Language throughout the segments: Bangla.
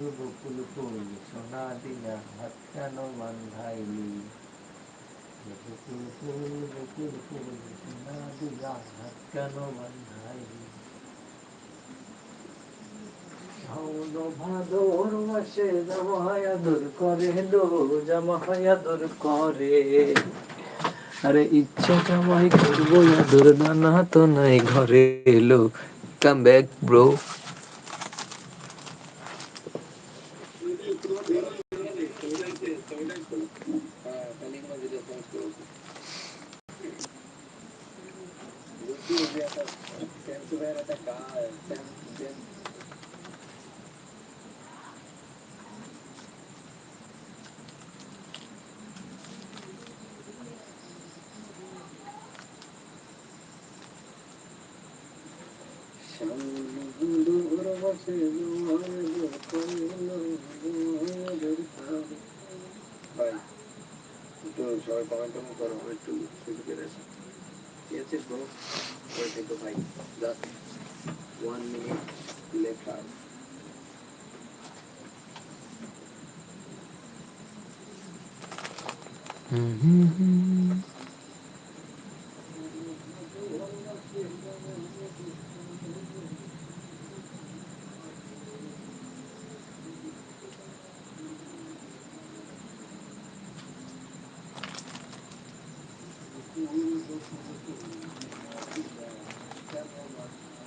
বকুল ফুল সোনা দিয়া হাত কেন বান্ধাইলি আরে ইচ্ছে জামাই করব আদর নানা তো নাই ঘরে এলো কাম ব্যাক ব্রো ভাই একটু সবাই কমেন্ট টমেন্ট করো একটু ফেসবুকে Yes, it go. For example, like that one minute left out. Mm-hmm. どうもありがとうございました。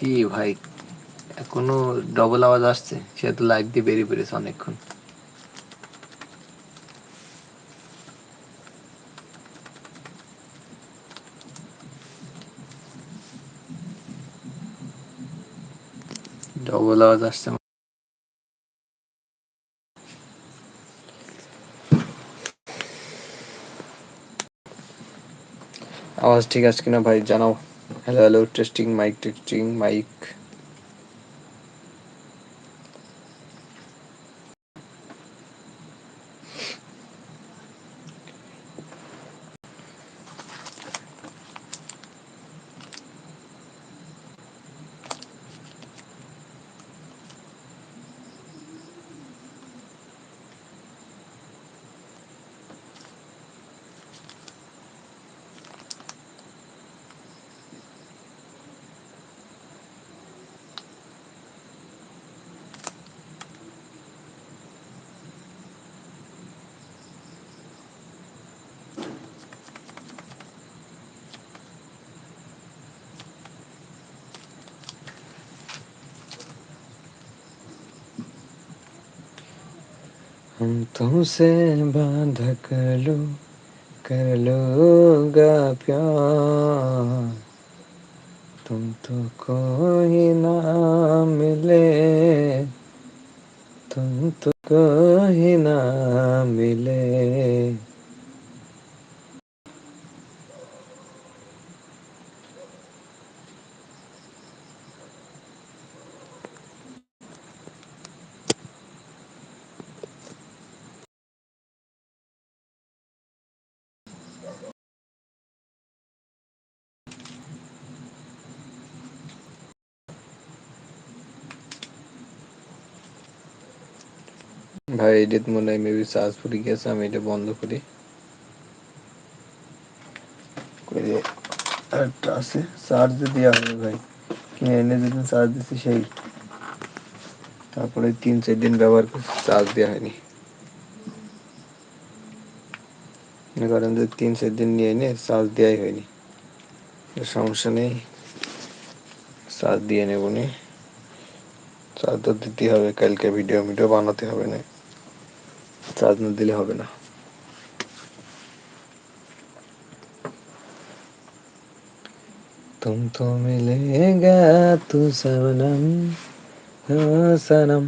কি ভাই? এখনও ডবল আওয়াজ আসছে। সে তো লাইভ দিয়ে বেরিয়ে পড়েছে অনেকক্ষণ। ডবল আওয়াজ আসছে আওয়াজ ঠিক আছে কিনা ভাই? জানাও। hello hello testing mic testing mic. हम तुमसे बाँध कर लो, कर लोगा प्यार। तुम तो कोई ना मिले, तुम तो कोई ना मिले। ভাই এডিট মনে হয় মেবি চার্জ ফুরি গেছে, আমি এটা বন্ধ করি। আছে চার্জ দেওয়া হবে ভাই। কিনে এনে যেদিন চার্জ সেই। তারপরে তিন, চার দিন ব্যবহার করছি চার্জ দেওয়া হয়নি। মনে করেন যে তিন, চার দিন নিয়ে এনে চার্জ দেওয়াই হয়নি। সমস্যা নেই চার্জ দিয়ে নেব নি। চার্জ তো দিতে হবে, কালকে ভিডিও ভিডিও বানাতে হবে না। চার্জ না দিলে হবে না तुम तो मिलेगा तू सबनम ও সনম